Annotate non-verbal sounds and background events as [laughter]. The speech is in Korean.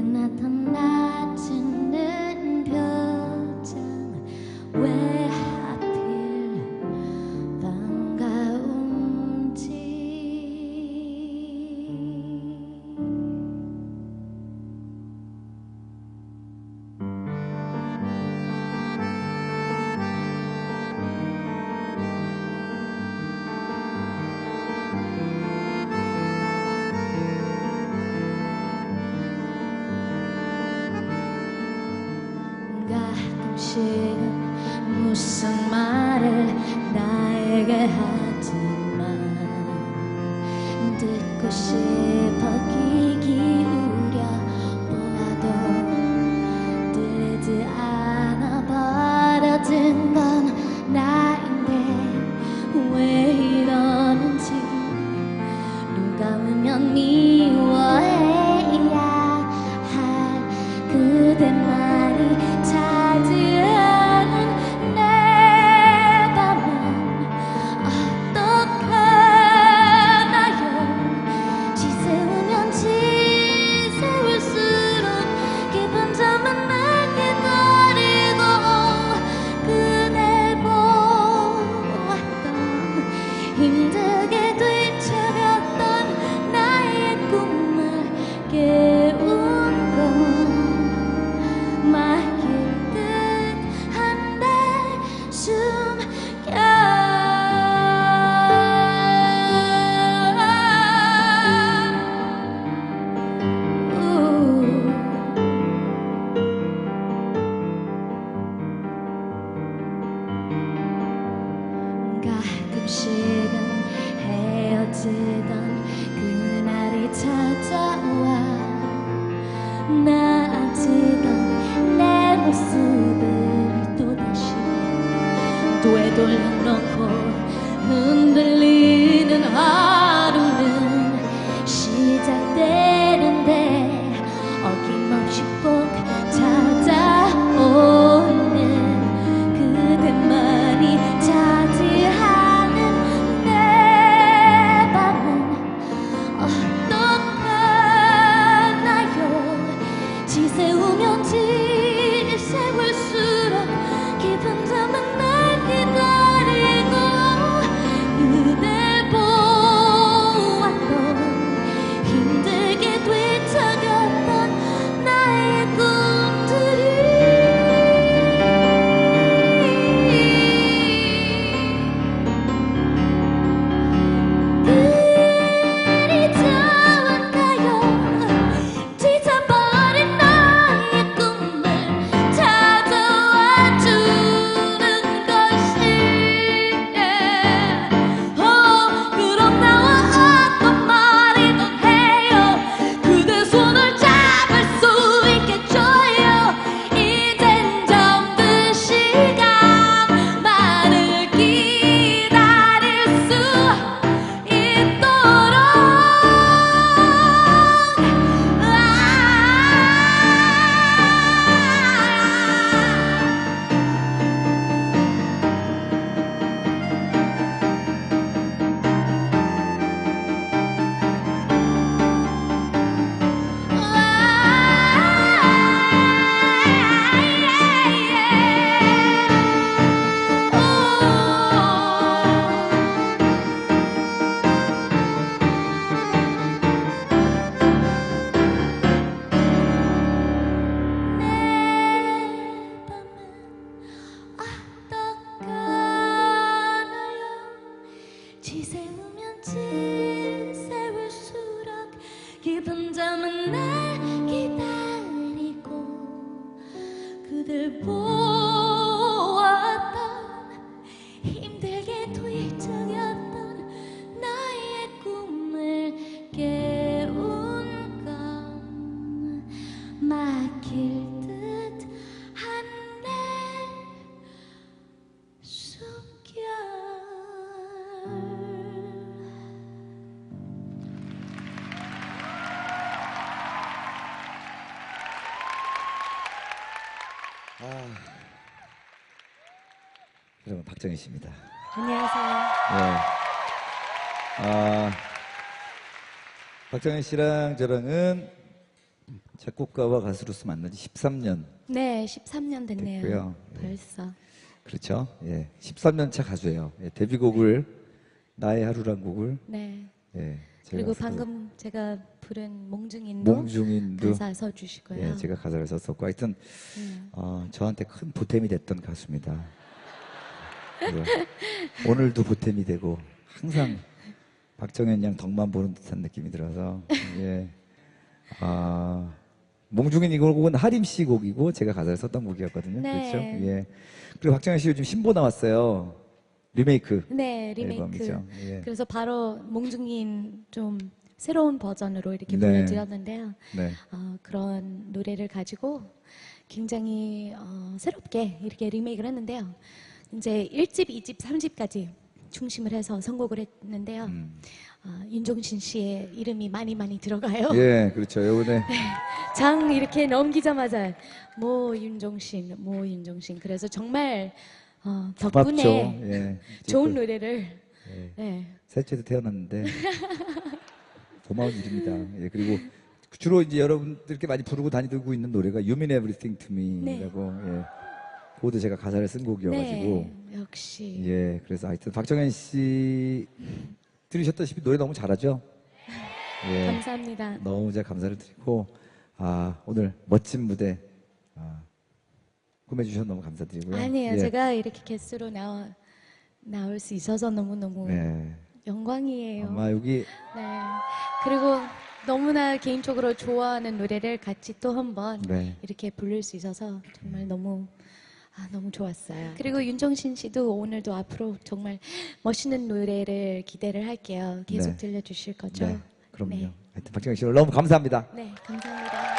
끝났던 낮은 늘 지금 무슨 말을 나에게 하지만 듣고 싶어 귀 기울여 보아도 뜨지 않아 버려진 건 나인데 왜 이러는지 누가 보면 미워해야 할 그대만 dolor Oh. 여러분 박정희 씨입니다. 안녕하세요. 예. 아, 박정희 씨랑 저랑은 작곡가와 가수로서 만난 지 13년 네, 13년 됐네요. 됐고요. 벌써. 그렇죠. 예, 13년 차 가수예요. 예, 데뷔곡을 나의 하루란 곡을 네. 예, 그리고 방금 제가 부른 몽중인도 몽중인도 가사 써주시고요. 예, 제가 가사를 썼었고 하여튼 음. 어, 저한테 큰 보탬이 됐던 가수입니다. 그래서 오늘도 보탬이 되고 항상 박정현 양 덕만 보는 듯한 느낌이 들어서 예. 아, 몽중인 이 곡은 하림 씨 곡이고 제가 가사를 썼던 곡이었거든요. 네. 그렇죠? 예. 그리고 박정현 씨 요즘 신보 나왔어요. 리메이크 네, 리메이크. 앨범이죠. 예. 그래서 바로 몽중인 좀 새로운 버전으로 이렇게 네. 보내드렸는데요. 네. 어, 그런 노래를 가지고 굉장히 어, 새롭게 이렇게 리메이크를 했는데요. 이제 1집, 2집, 3집까지 중심을 해서 선곡을 했는데요. 음. 어, 윤종신 씨의 이름이 많이 많이 들어가요. 예, 그렇죠. 요번에 [laughs] 장 이렇게 넘기자마자 모 윤종신, 모 윤종신. 그래서 정말 어, 고맙죠. 덕분에 예. 좋은 또, 노래를 예. 네. 셋째도 태어났는데 [laughs] 고마운 일입니다. 예, 그리고 주로 이제 여러분들께 많이 부르고 다니고 있는 노래가 You Mean Everything to Me라고 예. 그것도 제가 가사를 쓴 곡이어가지고 네, 역시 예, 그래서 하여튼 박정현 씨 들으셨다시피 노래 너무 잘하죠. 예, 감사합니다. 너무 제가 감사를 드리고 아 오늘 멋진 무대 아, 꾸며주셔서 너무 감사드리고요. 아니에요. 예, 제가 이렇게 게스트로 나와 나올 수 있어서 너무 너무 네, 영광이에요. 아마 여기 네. 그리고 너무나 개인적으로 좋아하는 노래를 같이 또 한번 네. 이렇게 부를 수 있어서 정말 너무 아, 너무 좋았어요. 그리고 윤종신 씨도 오늘도 앞으로 정말 멋있는 노래를 기대를 할게요. 계속 네. 들려주실 거죠? 네, 그럼요. 네, 하여튼 박정현 씨 오늘 너무 감사합니다. 네 감사합니다.